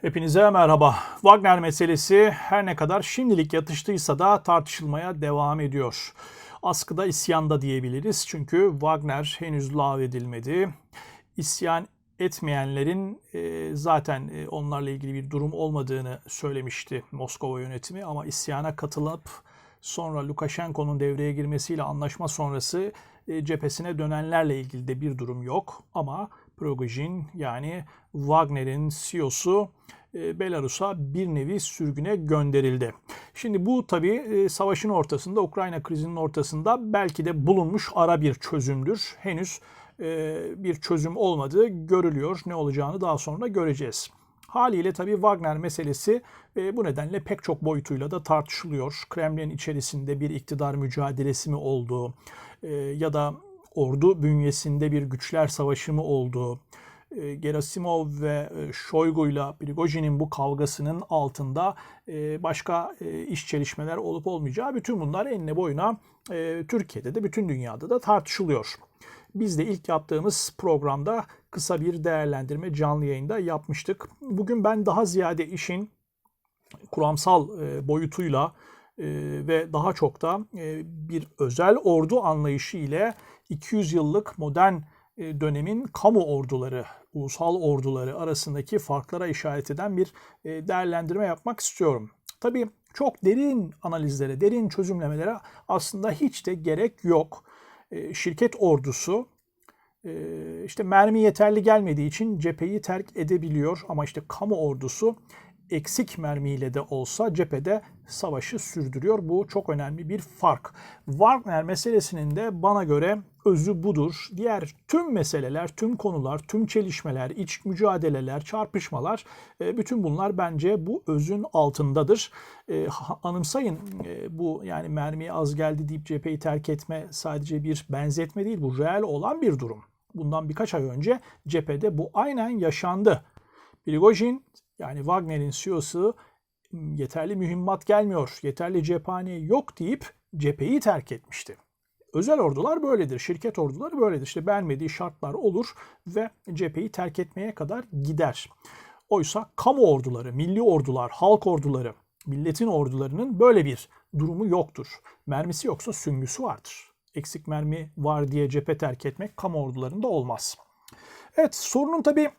Hepinize merhaba. Wagner meselesi her ne kadar şimdilik yatıştıysa da tartışılmaya devam ediyor. Askıda isyanda diyebiliriz çünkü Wagner henüz lağvedilmedi. İsyan etmeyenlerin e, zaten e, onlarla ilgili bir durum olmadığını söylemişti Moskova yönetimi ama isyana katılıp sonra Lukashenko'nun devreye girmesiyle anlaşma sonrası e, cephesine dönenlerle ilgili de bir durum yok ama Prigozhin yani Wagner'in CEO'su e, Belarus'a bir nevi sürgüne gönderildi. Şimdi bu tabii e, savaşın ortasında, Ukrayna krizinin ortasında belki de bulunmuş ara bir çözümdür. Henüz e, bir çözüm olmadığı görülüyor. Ne olacağını daha sonra göreceğiz. Haliyle tabii Wagner meselesi bu nedenle pek çok boyutuyla da tartışılıyor. Kremlin içerisinde bir iktidar mücadelesi mi olduğu ya da ordu bünyesinde bir güçler savaşı mı olduğu, e, Gerasimov ve e, Shoigu'yla Prigojin'in bu kavgasının altında e, başka iş çelişmeler olup olmayacağı bütün bunlar enine boyuna Türkiye'de de bütün dünyada da tartışılıyor. Biz de ilk yaptığımız programda kısa bir değerlendirme canlı yayında yapmıştık. Bugün ben daha ziyade işin kuramsal boyutuyla ve daha çok da bir özel ordu anlayışı ile 200 yıllık modern e, dönemin kamu orduları, ulusal orduları arasındaki farklara işaret eden bir e, değerlendirme yapmak istiyorum. Tabii çok derin analizlere, derin çözümlemelere aslında hiç de gerek yok. E, şirket ordusu işte mermi yeterli gelmediği için cepheyi terk edebiliyor ama işte kamu ordusu eksik mermiyle de olsa cephede savaşı sürdürüyor. Bu çok önemli bir fark. Wagner meselesinin de bana göre özü budur. Diğer tüm meseleler, tüm konular, tüm çelişmeler, iç mücadeleler, çarpışmalar e, bütün bunlar bence bu özün altındadır. E, anımsayın e, bu yani mermi az geldi deyip cepheyi terk etme sadece bir benzetme değil bu reel olan bir durum. Bundan birkaç ay önce cephede bu aynen yaşandı. Prigojin yani Wagner'in CEO'su yeterli mühimmat gelmiyor, yeterli cephane yok deyip cepheyi terk etmişti. Özel ordular böyledir, şirket orduları böyledir. İşte beğenmediği şartlar olur ve cepheyi terk etmeye kadar gider. Oysa kamu orduları, milli ordular, halk orduları, milletin ordularının böyle bir durumu yoktur. Mermisi yoksa süngüsü vardır. Eksik mermi var diye cephe terk etmek kamu ordularında olmaz. Evet sorunun tabii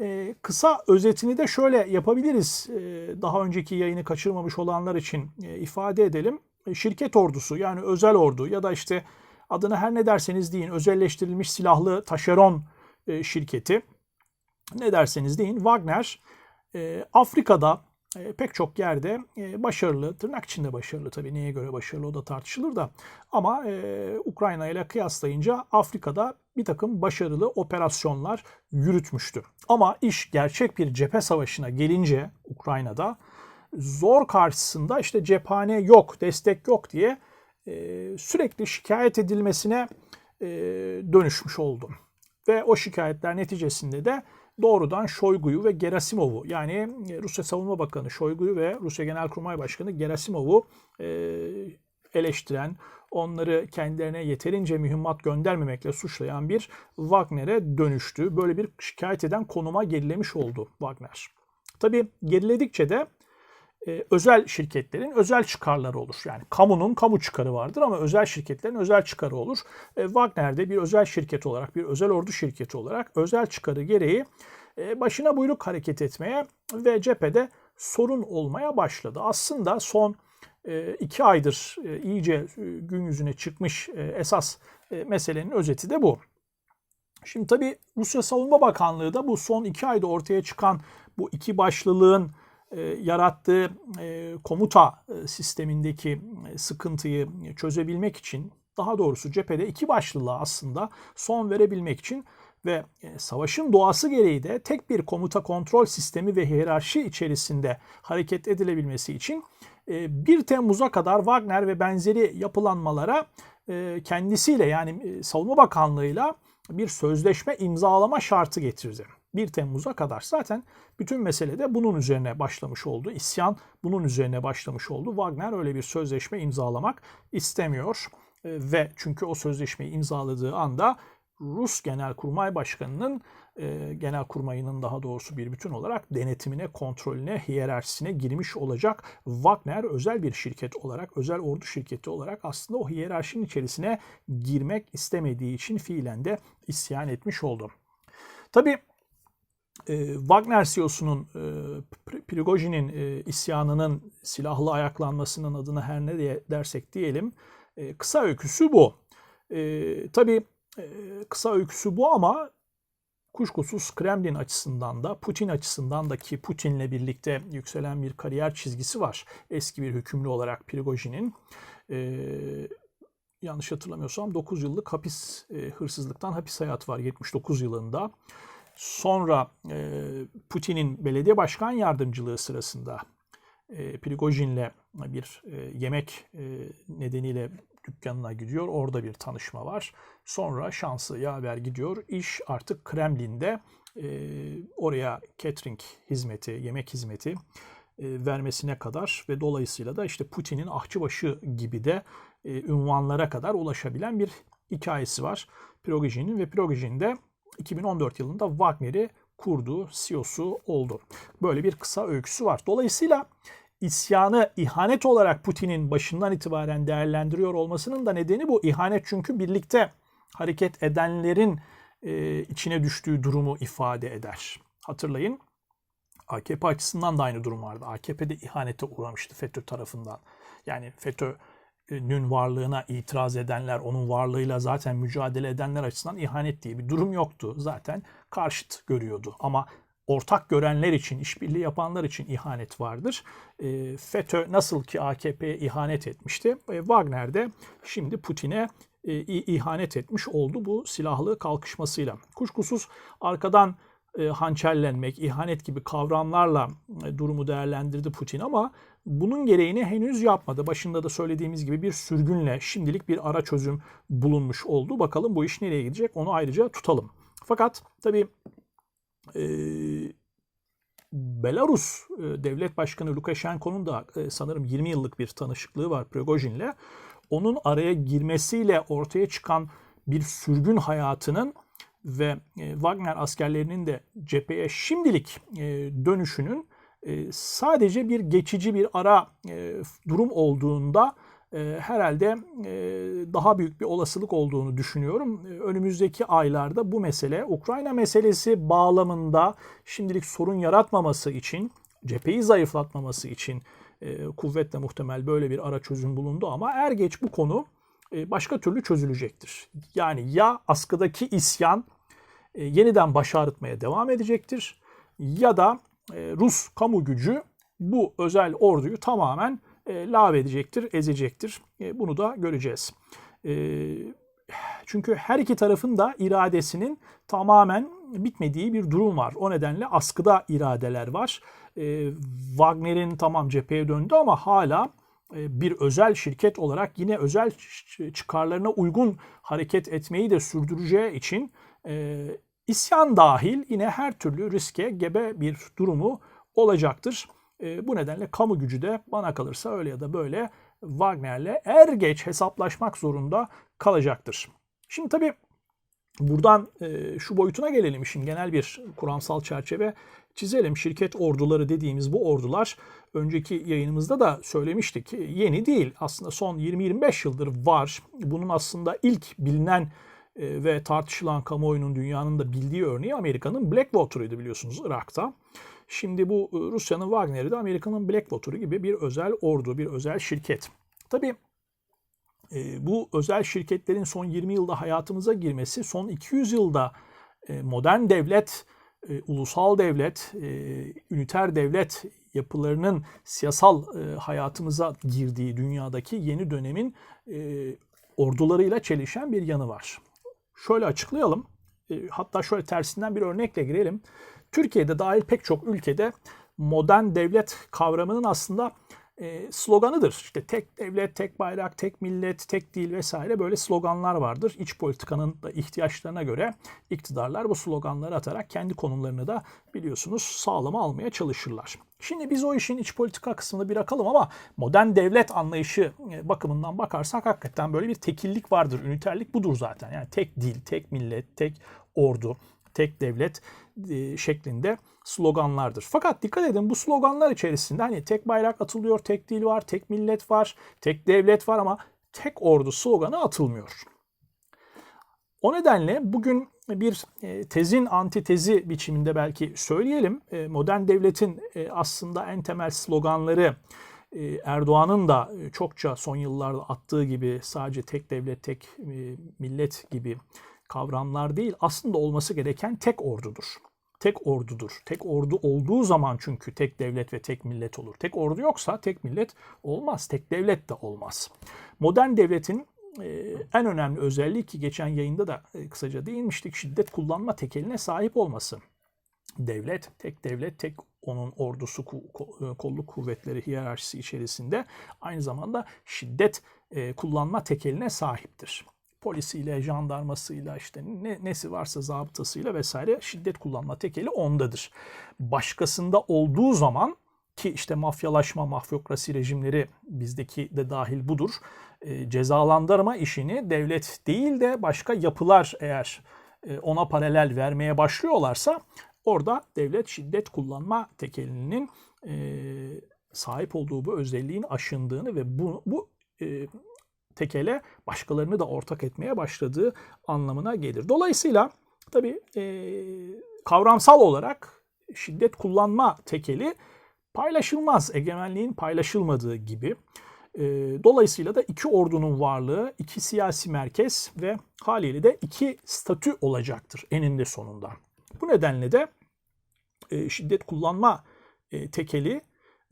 e, kısa özetini de şöyle yapabiliriz. E, daha önceki yayını kaçırmamış olanlar için e, ifade edelim. Şirket ordusu yani özel ordu ya da işte adını her ne derseniz deyin özelleştirilmiş silahlı taşeron e, şirketi ne derseniz deyin Wagner e, Afrika'da e, pek çok yerde başarılı, tırnak içinde başarılı tabii neye göre başarılı o da tartışılır da ama e, Ukrayna ile kıyaslayınca Afrika'da bir takım başarılı operasyonlar yürütmüştü. Ama iş gerçek bir cephe savaşına gelince Ukrayna'da zor karşısında işte cephane yok, destek yok diye e, sürekli şikayet edilmesine e, dönüşmüş oldu. Ve o şikayetler neticesinde de doğrudan Şoygu'yu ve Gerasimov'u yani Rusya Savunma Bakanı Şoygu'yu ve Rusya Genelkurmay Başkanı Gerasimov'u e, eleştiren, onları kendilerine yeterince mühimmat göndermemekle suçlayan bir Wagner'e dönüştü. Böyle bir şikayet eden konuma gerilemiş oldu Wagner. Tabi geriledikçe de e, özel şirketlerin özel çıkarları olur. Yani kamunun kamu çıkarı vardır ama özel şirketlerin özel çıkarı olur. E, Wagner'de bir özel şirket olarak, bir özel ordu şirketi olarak özel çıkarı gereği e, başına buyruk hareket etmeye ve cephede sorun olmaya başladı. Aslında son iki aydır iyice gün yüzüne çıkmış esas meselenin özeti de bu. Şimdi tabii Rusya Savunma Bakanlığı da bu son iki ayda ortaya çıkan bu iki başlılığın yarattığı e, komuta e, sistemindeki sıkıntıyı çözebilmek için daha doğrusu cephede iki başlılığa aslında son verebilmek için ve savaşın doğası gereği de tek bir komuta kontrol sistemi ve hiyerarşi içerisinde hareket edilebilmesi için 1 Temmuz'a kadar Wagner ve benzeri yapılanmalara kendisiyle yani Savunma Bakanlığı'yla bir sözleşme imzalama şartı getirdi. 1 Temmuz'a kadar zaten bütün mesele de bunun üzerine başlamış oldu. İsyan bunun üzerine başlamış oldu. Wagner öyle bir sözleşme imzalamak istemiyor. E, ve çünkü o sözleşmeyi imzaladığı anda Rus Genelkurmay Başkanı'nın e, Genelkurmay'ının daha doğrusu bir bütün olarak denetimine, kontrolüne, hiyerarşisine girmiş olacak. Wagner özel bir şirket olarak, özel ordu şirketi olarak aslında o hiyerarşinin içerisine girmek istemediği için fiilen de isyan etmiş oldu. Tabii e, Wagner CEO'sunun e, Prigojin'in e, isyanının silahlı ayaklanmasının adına her ne diye dersek diyelim e, kısa öyküsü bu. E, tabii e, kısa öyküsü bu ama kuşkusuz Kremlin açısından da Putin açısından da ki Putin'le birlikte yükselen bir kariyer çizgisi var. Eski bir hükümlü olarak Prigojin'in e, yanlış hatırlamıyorsam 9 yıllık hapis e, hırsızlıktan hapis hayatı var 79 yılında. Sonra e, Putin'in belediye başkan yardımcılığı sırasında e, Prigojin'le bir e, yemek e, nedeniyle dükkanına gidiyor. Orada bir tanışma var. Sonra şansı yaver gidiyor. İş artık Kremlin'de e, oraya catering hizmeti, yemek hizmeti e, vermesine kadar ve dolayısıyla da işte Putin'in ahçıbaşı gibi de e, ünvanlara kadar ulaşabilen bir hikayesi var. Prigojin'in ve Prigojin de 2014 yılında Wagner'i kurdu, CEO'su oldu. Böyle bir kısa öyküsü var. Dolayısıyla isyanı ihanet olarak Putin'in başından itibaren değerlendiriyor olmasının da nedeni bu. İhanet çünkü birlikte hareket edenlerin e, içine düştüğü durumu ifade eder. Hatırlayın AKP açısından da aynı durum vardı. AKP de ihanete uğramıştı FETÖ tarafından. Yani FETÖ'nün varlığına itiraz edenler, onun varlığıyla zaten mücadele edenler açısından ihanet diye bir durum yoktu. Zaten karşıt görüyordu. Ama ortak görenler için, işbirliği yapanlar için ihanet vardır. E, FETÖ nasıl ki AKP'ye ihanet etmişti, e, Wagner de şimdi Putin'e e, ihanet etmiş oldu bu silahlı kalkışmasıyla. Kuşkusuz arkadan e, hançerlenmek, ihanet gibi kavramlarla e, durumu değerlendirdi Putin ama bunun gereğini henüz yapmadı. Başında da söylediğimiz gibi bir sürgünle şimdilik bir ara çözüm bulunmuş oldu. Bakalım bu iş nereye gidecek onu ayrıca tutalım. Fakat tabii e, Belarus e, Devlet Başkanı Lukashenko'nun da e, sanırım 20 yıllık bir tanışıklığı var Prigojin'le. Onun araya girmesiyle ortaya çıkan bir sürgün hayatının ve e, Wagner askerlerinin de cepheye şimdilik e, dönüşünün e, sadece bir geçici bir ara e, durum olduğunda e, herhalde e, daha büyük bir olasılık olduğunu düşünüyorum. E, önümüzdeki aylarda bu mesele Ukrayna meselesi bağlamında şimdilik sorun yaratmaması için, cepheyi zayıflatmaması için kuvvetle muhtemel böyle bir ara çözüm bulundu ama er geç bu konu başka türlü çözülecektir. Yani ya askıdaki isyan yeniden baş ağrıtmaya devam edecektir ya da Rus kamu gücü bu özel orduyu tamamen e, lav edecektir, ezecektir. E, bunu da göreceğiz. E, çünkü her iki tarafın da iradesinin tamamen bitmediği bir durum var. O nedenle askıda iradeler var. E, Wagner'in tamam cepheye döndü ama hala e, bir özel şirket olarak yine özel çıkarlarına uygun hareket etmeyi de sürdüreceği için e, isyan dahil yine her türlü riske gebe bir durumu olacaktır. E, bu nedenle kamu gücü de bana kalırsa öyle ya da böyle Wagner'le er geç hesaplaşmak zorunda kalacaktır. Şimdi tabii buradan e, şu boyutuna gelelim işin genel bir kuramsal çerçeve çizelim. Şirket orduları dediğimiz bu ordular önceki yayınımızda da söylemiştik. Yeni değil. Aslında son 20-25 yıldır var. Bunun aslında ilk bilinen e, ve tartışılan kamuoyunun dünyanın da bildiği örneği Amerika'nın Blackwater'ıydı biliyorsunuz Irak'ta. Şimdi bu e, Rusya'nın Wagner'i de Amerika'nın Blackwater'ı gibi bir özel ordu, bir özel şirket. Tabii e, bu özel şirketlerin son 20 yılda hayatımıza girmesi, son 200 yılda modern devlet, ulusal devlet, üniter devlet yapılarının siyasal hayatımıza girdiği dünyadaki yeni dönemin ordularıyla çelişen bir yanı var. Şöyle açıklayalım. Hatta şöyle tersinden bir örnekle girelim. Türkiye'de dahil pek çok ülkede modern devlet kavramının aslında e, sloganıdır. İşte tek devlet, tek bayrak, tek millet, tek dil vesaire böyle sloganlar vardır. İç politikanın da ihtiyaçlarına göre iktidarlar bu sloganları atarak kendi konumlarını da biliyorsunuz sağlama almaya çalışırlar. Şimdi biz o işin iç politika kısmını bırakalım ama modern devlet anlayışı e, bakımından bakarsak hakikaten böyle bir tekillik vardır. Üniterlik budur zaten. Yani tek dil, tek millet, tek ordu, tek devlet e, şeklinde sloganlardır. Fakat dikkat edin bu sloganlar içerisinde hani tek bayrak atılıyor, tek dil var, tek millet var, tek devlet var ama tek ordu sloganı atılmıyor. O nedenle bugün bir e, tezin antitezi biçiminde belki söyleyelim. E, modern devletin aslında en temel sloganları Erdoğan'ın da çokça son yıllarda attığı gibi sadece tek devlet, tek millet gibi kavramlar değil aslında olması gereken tek ordudur. Tek ordudur. Tek ordu olduğu zaman çünkü tek devlet ve tek millet olur. Tek ordu yoksa tek millet olmaz. Tek devlet de olmaz. Modern devletin e, en önemli özelliği ki geçen yayında da e, kısaca değinmiştik şiddet kullanma tekeline sahip olması. Devlet, tek devlet, tek onun ordusu, e, kolluk kuvvetleri hiyerarşisi içerisinde aynı zamanda şiddet kullanma tekeline sahiptir polisiyle, jandarmasıyla işte ne, nesi varsa zabıtasıyla vesaire şiddet kullanma tekeli ondadır. Başkasında olduğu zaman ki işte mafyalaşma, mafyokrasi rejimleri bizdeki de dahil budur. E, cezalandırma işini devlet değil de başka yapılar eğer e, ona paralel vermeye başlıyorlarsa orada devlet şiddet kullanma tekelinin e, sahip olduğu bu özelliğin aşındığını ve bu, bu e, tekele başkalarını da ortak etmeye başladığı anlamına gelir. Dolayısıyla tabii e, kavramsal olarak şiddet kullanma tekeli paylaşılmaz. Egemenliğin paylaşılmadığı gibi. E, dolayısıyla da iki ordunun varlığı, iki siyasi merkez ve haliyle de iki statü olacaktır eninde sonunda. Bu nedenle de e, şiddet kullanma e, tekeli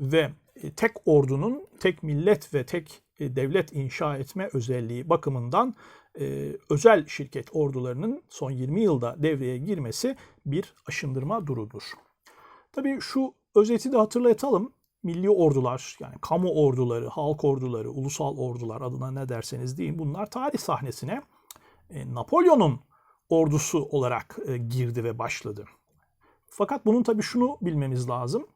ve e, tek ordunun tek millet ve tek devlet inşa etme özelliği bakımından e, özel şirket ordularının son 20 yılda devreye girmesi bir aşındırma durudur. Tabii şu özeti de hatırlatalım. Milli ordular yani kamu orduları, halk orduları, ulusal ordular adına ne derseniz deyin bunlar tarih sahnesine Napolyon'un ordusu olarak girdi ve başladı. Fakat bunun tabii şunu bilmemiz lazım.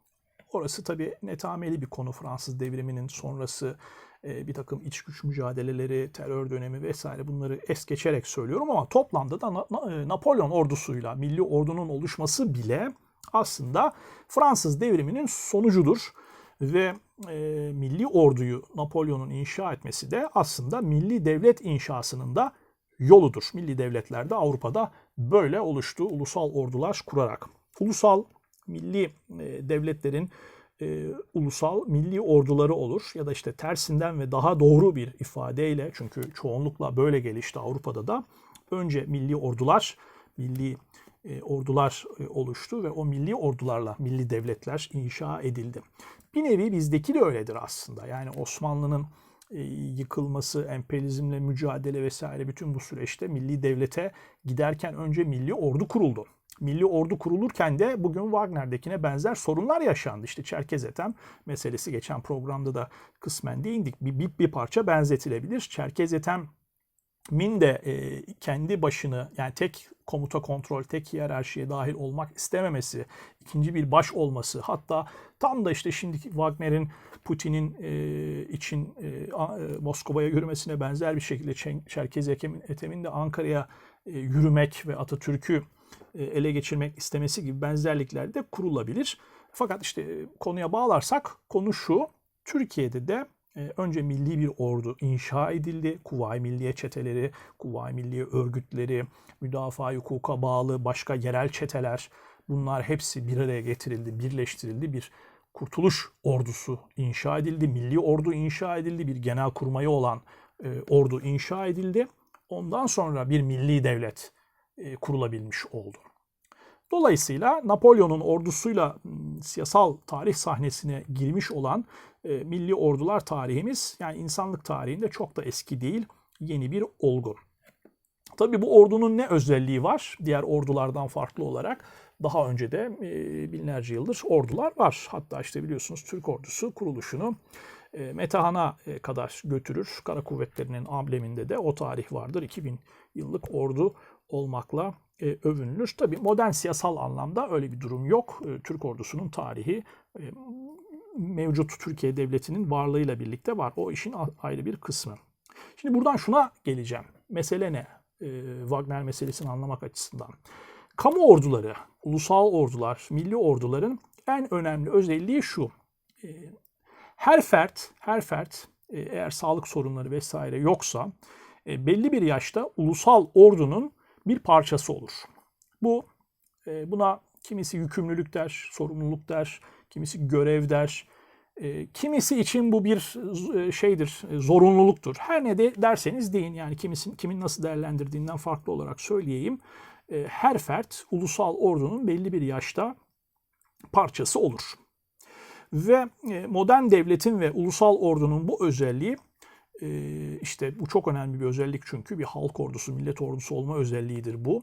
Orası tabii netameli bir konu Fransız devriminin sonrası e, bir takım iç güç mücadeleleri, terör dönemi vesaire bunları es geçerek söylüyorum ama toplamda da e, Napolyon ordusuyla milli ordunun oluşması bile aslında Fransız devriminin sonucudur. Ve e, milli orduyu Napolyon'un inşa etmesi de aslında milli devlet inşasının da yoludur. Milli devletler de Avrupa'da böyle oluştu ulusal ordular kurarak. Ulusal milli e, devletlerin e, ulusal milli orduları olur ya da işte tersinden ve daha doğru bir ifadeyle çünkü çoğunlukla böyle gelişti Avrupa'da da önce milli ordular milli e, ordular e, oluştu ve o milli ordularla milli devletler inşa edildi. Bir nevi bizdeki de öyledir aslında. Yani Osmanlı'nın e, yıkılması, emperyalizmle mücadele vesaire bütün bu süreçte milli devlete giderken önce milli ordu kuruldu milli ordu kurulurken de bugün Wagner'dekine benzer sorunlar yaşandı. İşte Çerkez Etem meselesi geçen programda da kısmen değindik. Bir, bir, bir parça benzetilebilir. Çerkez Etem Min de e, kendi başını yani tek komuta kontrol, tek hiyerarşiye dahil olmak istememesi, ikinci bir baş olması, hatta tam da işte şimdiki Wagner'in Putin'in e, için e, e, Moskova'ya yürümesine benzer bir şekilde Çerkez Etem'in de Ankara'ya e, yürümek ve Atatürk'ü ele geçirmek istemesi gibi benzerlikler de kurulabilir. Fakat işte e, konuya bağlarsak konu şu. Türkiye'de de e, önce milli bir ordu inşa edildi. Kuvayi Milliye çeteleri, Kuvayi Milliye örgütleri, müdafaa hukuka bağlı başka yerel çeteler bunlar hepsi bir araya getirildi, birleştirildi. Bir kurtuluş ordusu inşa edildi. Milli ordu inşa edildi. Bir genel kurmayı olan ordu inşa edildi. Ondan sonra bir milli devlet kurulabilmiş oldu. Dolayısıyla Napolyon'un ordusuyla siyasal tarih sahnesine girmiş olan e, milli ordular tarihimiz yani insanlık tarihinde çok da eski değil, yeni bir olgu. Tabii bu ordunun ne özelliği var diğer ordulardan farklı olarak? daha önce de e, binlerce yıldır ordular var. Hatta işte biliyorsunuz Türk ordusu kuruluşunu e, Metahan'a e, kadar götürür. Kara kuvvetlerinin ambleminde de o tarih vardır. 2000 yıllık ordu olmakla e, övünülür. Tabii modern siyasal anlamda öyle bir durum yok. E, Türk ordusunun tarihi e, mevcut Türkiye devletinin varlığıyla birlikte var. O işin ayrı bir kısmı. Şimdi buradan şuna geleceğim. Mesele ne? E, Wagner meselesini anlamak açısından. Kamu orduları, ulusal ordular, milli orduların en önemli özelliği şu. E, her fert, her fert e, eğer sağlık sorunları vesaire yoksa e, belli bir yaşta ulusal ordunun bir parçası olur. Bu e, buna kimisi yükümlülük der, sorumluluk der, kimisi görev der. E, kimisi için bu bir e, şeydir, zorunluluktur. Her ne de derseniz deyin yani kimisin kimin nasıl değerlendirdiğinden farklı olarak söyleyeyim. Her fert ulusal ordunun belli bir yaşta parçası olur. Ve modern devletin ve ulusal ordunun bu özelliği e, işte bu çok önemli bir özellik çünkü bir halk ordusu, millet ordusu olma özelliğidir bu.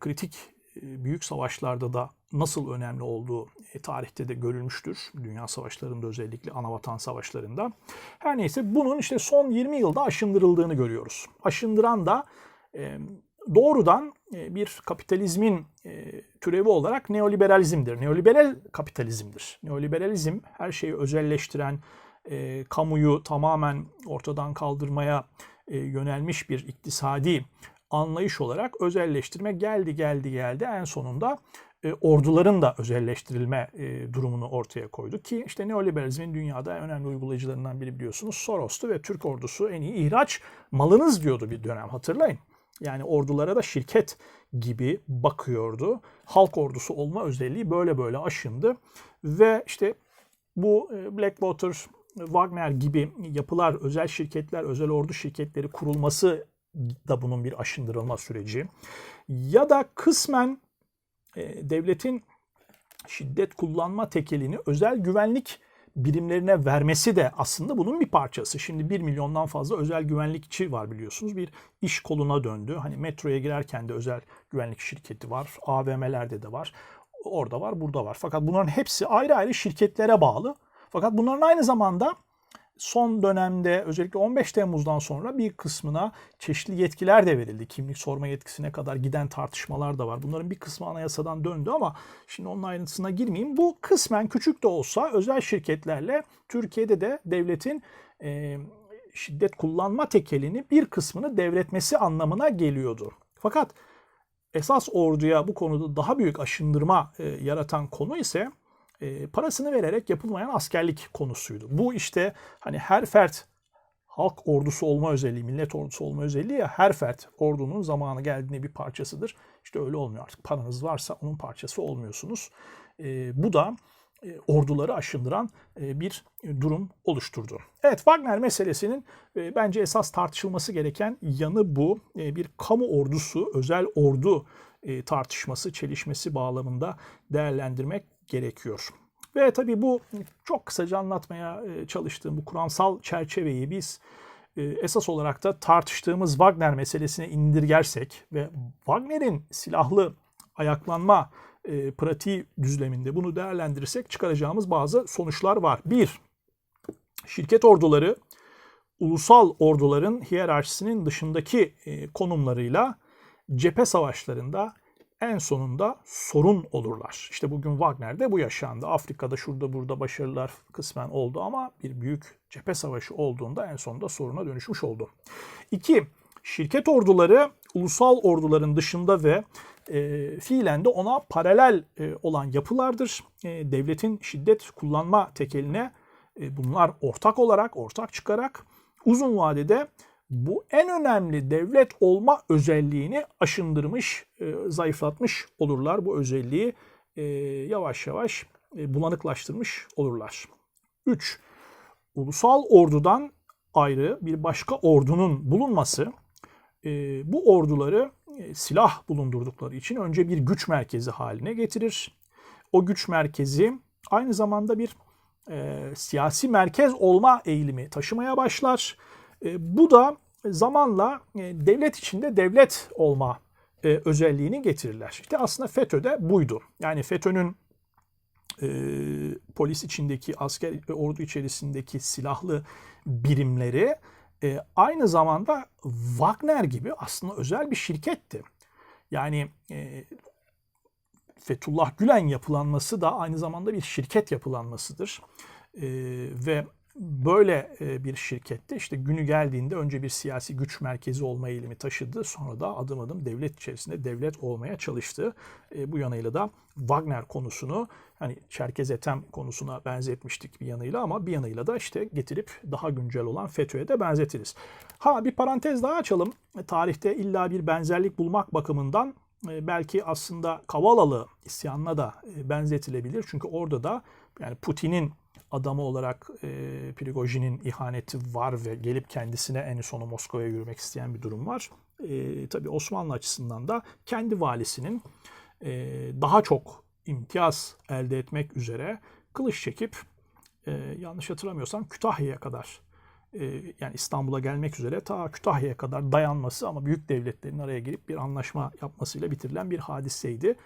Kritik büyük savaşlarda da nasıl önemli olduğu tarihte de görülmüştür. Dünya savaşlarında özellikle anavatan savaşlarında. Her neyse bunun işte son 20 yılda aşındırıldığını görüyoruz. Aşındıran da doğrudan bir kapitalizmin türevi olarak neoliberalizmdir. Neoliberal kapitalizmdir. Neoliberalizm her şeyi özelleştiren, e, kamuyu tamamen ortadan kaldırmaya e, yönelmiş bir iktisadi anlayış olarak özelleştirme geldi geldi geldi en sonunda e, orduların da özelleştirilme e, durumunu ortaya koydu ki işte neoliberalizmin dünyada en önemli uygulayıcılarından biri biliyorsunuz Soros'tu ve Türk ordusu en iyi ihraç malınız diyordu bir dönem hatırlayın. Yani ordulara da şirket gibi bakıyordu. Halk ordusu olma özelliği böyle böyle aşındı ve işte bu e, Blackwater, Wagner gibi yapılar, özel şirketler, özel ordu şirketleri kurulması da bunun bir aşındırılma süreci. Ya da kısmen e, devletin şiddet kullanma tekelini özel güvenlik birimlerine vermesi de aslında bunun bir parçası. Şimdi 1 milyondan fazla özel güvenlikçi var biliyorsunuz. Bir iş koluna döndü. Hani metroya girerken de özel güvenlik şirketi var. AVM'lerde de var. Orada var, burada var. Fakat bunların hepsi ayrı ayrı şirketlere bağlı. Fakat bunların aynı zamanda son dönemde özellikle 15 Temmuz'dan sonra bir kısmına çeşitli yetkiler de verildi. Kimlik sorma yetkisine kadar giden tartışmalar da var. Bunların bir kısmı anayasadan döndü ama şimdi onun ayrıntısına girmeyeyim. Bu kısmen küçük de olsa özel şirketlerle Türkiye'de de devletin e, şiddet kullanma tekelini bir kısmını devretmesi anlamına geliyordu. Fakat esas orduya bu konuda daha büyük aşındırma e, yaratan konu ise e, parasını vererek yapılmayan askerlik konusuydu. Bu işte hani her fert halk ordusu olma özelliği, millet ordusu olma özelliği ya her fert ordunun zamanı geldiğinde bir parçasıdır. İşte öyle olmuyor artık. Paranız varsa onun parçası olmuyorsunuz. E, bu da e, orduları aşındıran e, bir durum oluşturdu. Evet Wagner meselesinin e, bence esas tartışılması gereken yanı bu. E, bir kamu ordusu, özel ordu e, tartışması, çelişmesi bağlamında değerlendirmek gerekiyor. Ve tabii bu çok kısaca anlatmaya e, çalıştığım bu kuramsal çerçeveyi biz e, esas olarak da tartıştığımız Wagner meselesine indirgersek ve Wagner'in silahlı ayaklanma e, pratiği düzleminde bunu değerlendirirsek çıkaracağımız bazı sonuçlar var. Bir, şirket orduları ulusal orduların hiyerarşisinin dışındaki konumlarıyla cephe savaşlarında en sonunda sorun olurlar. İşte bugün Wagner'de bu yaşandı. Afrika'da şurada burada başarılar kısmen oldu ama bir büyük cephe savaşı olduğunda en sonunda soruna dönüşmüş oldu. İki, şirket orduları ulusal orduların dışında ve e, fiilen de ona paralel e, olan yapılardır. E, devletin şiddet kullanma tekeline e, bunlar ortak olarak, ortak çıkarak uzun vadede bu en önemli devlet olma özelliğini aşındırmış, e, zayıflatmış olurlar. Bu özelliği e, yavaş yavaş e, bulanıklaştırmış olurlar. 3. Ulusal ordudan ayrı bir başka ordunun bulunması bu orduları silah bulundurdukları için önce bir güç merkezi haline getirir. O güç merkezi aynı zamanda bir e, siyasi merkez olma eğilimi taşımaya başlar. E, bu da zamanla e, devlet içinde devlet olma e, özelliğini getirirler. İşte aslında FETÖ'de buydu. Yani FETÖ'nün e, polis içindeki asker ordu içerisindeki silahlı birimleri e, aynı zamanda Wagner gibi aslında özel bir şirketti. Yani e, Fethullah Gülen yapılanması da aynı zamanda bir şirket yapılanmasıdır. E, ve böyle e, bir şirkette işte günü geldiğinde önce bir siyasi güç merkezi olma eğilimi taşıdı. Sonra da adım adım devlet içerisinde devlet olmaya çalıştı. E, bu yanıyla da Wagner konusunu hani Çerkez Etem konusuna benzetmiştik bir yanıyla ama bir yanıyla da işte getirip daha güncel olan FETÖ'ye de benzetiriz. Ha bir parantez daha açalım. E, tarihte illa bir benzerlik bulmak bakımından belki aslında Kavalalı isyanına da benzetilebilir. Çünkü orada da yani Putin'in adamı olarak e, Prigojin'in ihaneti var ve gelip kendisine en sonu Moskova'ya yürümek isteyen bir durum var. E, tabii Osmanlı açısından da kendi valisinin e, daha çok imtiyaz elde etmek üzere kılıç çekip e, yanlış hatırlamıyorsam Kütahya'ya kadar e, yani İstanbul'a gelmek üzere ta Kütahya'ya kadar dayanması ama büyük devletlerin araya girip bir anlaşma yapmasıyla bitirilen bir hadiseydi.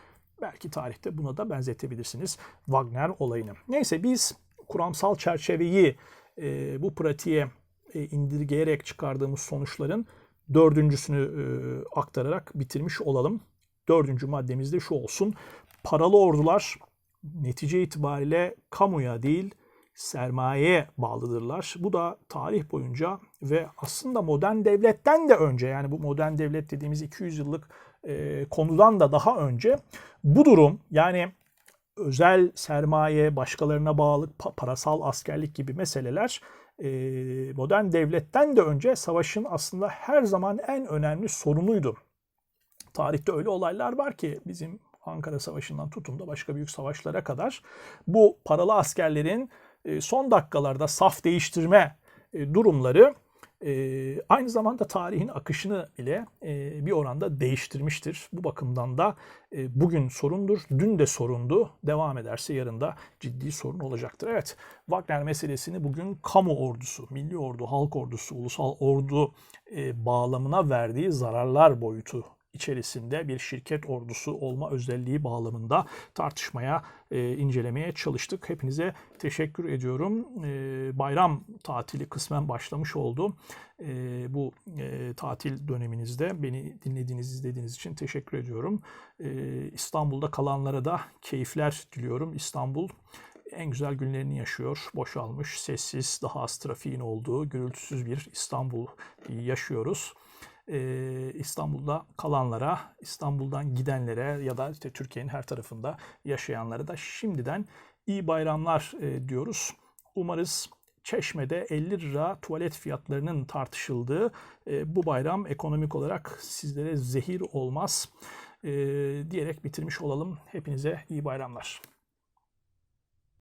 Belki tarihte buna da benzetebilirsiniz Wagner olayını. Neyse biz kuramsal çerçeveyi e, bu pratiğe e, indirgeyerek çıkardığımız sonuçların dördüncüsünü e, aktararak bitirmiş olalım. Dördüncü maddemiz de şu olsun. Paralı ordular netice itibariyle kamuya değil sermayeye bağlıdırlar. Bu da tarih boyunca ve aslında modern devletten de önce yani bu modern devlet dediğimiz 200 yıllık e, konudan da daha önce bu durum yani özel sermaye, başkalarına bağlılık, parasal askerlik gibi meseleler modern devletten de önce savaşın aslında her zaman en önemli sorunuydu. Tarihte öyle olaylar var ki bizim Ankara Savaşı'ndan tutun da başka büyük savaşlara kadar bu paralı askerlerin son dakikalarda saf değiştirme durumları e, aynı zamanda tarihin akışını bile e, bir oranda değiştirmiştir. Bu bakımdan da e, bugün sorundur, dün de sorundu, devam ederse yarın da ciddi sorun olacaktır. Evet, Wagner meselesini bugün kamu ordusu, milli ordu, halk ordusu, ulusal ordu e, bağlamına verdiği zararlar boyutu içerisinde bir şirket ordusu olma özelliği bağlamında tartışmaya, e, incelemeye çalıştık. Hepinize teşekkür ediyorum. E, bayram tatili kısmen başlamış oldu. E, bu e, tatil döneminizde beni dinlediğiniz, izlediğiniz için teşekkür ediyorum. E, İstanbul'da kalanlara da keyifler diliyorum. İstanbul en güzel günlerini yaşıyor. Boşalmış, sessiz, daha az trafiğin olduğu, gürültüsüz bir İstanbul yaşıyoruz e, İstanbul'da kalanlara, İstanbul'dan gidenlere ya da işte Türkiye'nin her tarafında yaşayanlara da şimdiden iyi bayramlar e, diyoruz. Umarız Çeşme'de 50 lira tuvalet fiyatlarının tartışıldığı e, bu bayram ekonomik olarak sizlere zehir olmaz e, diyerek bitirmiş olalım. Hepinize iyi bayramlar.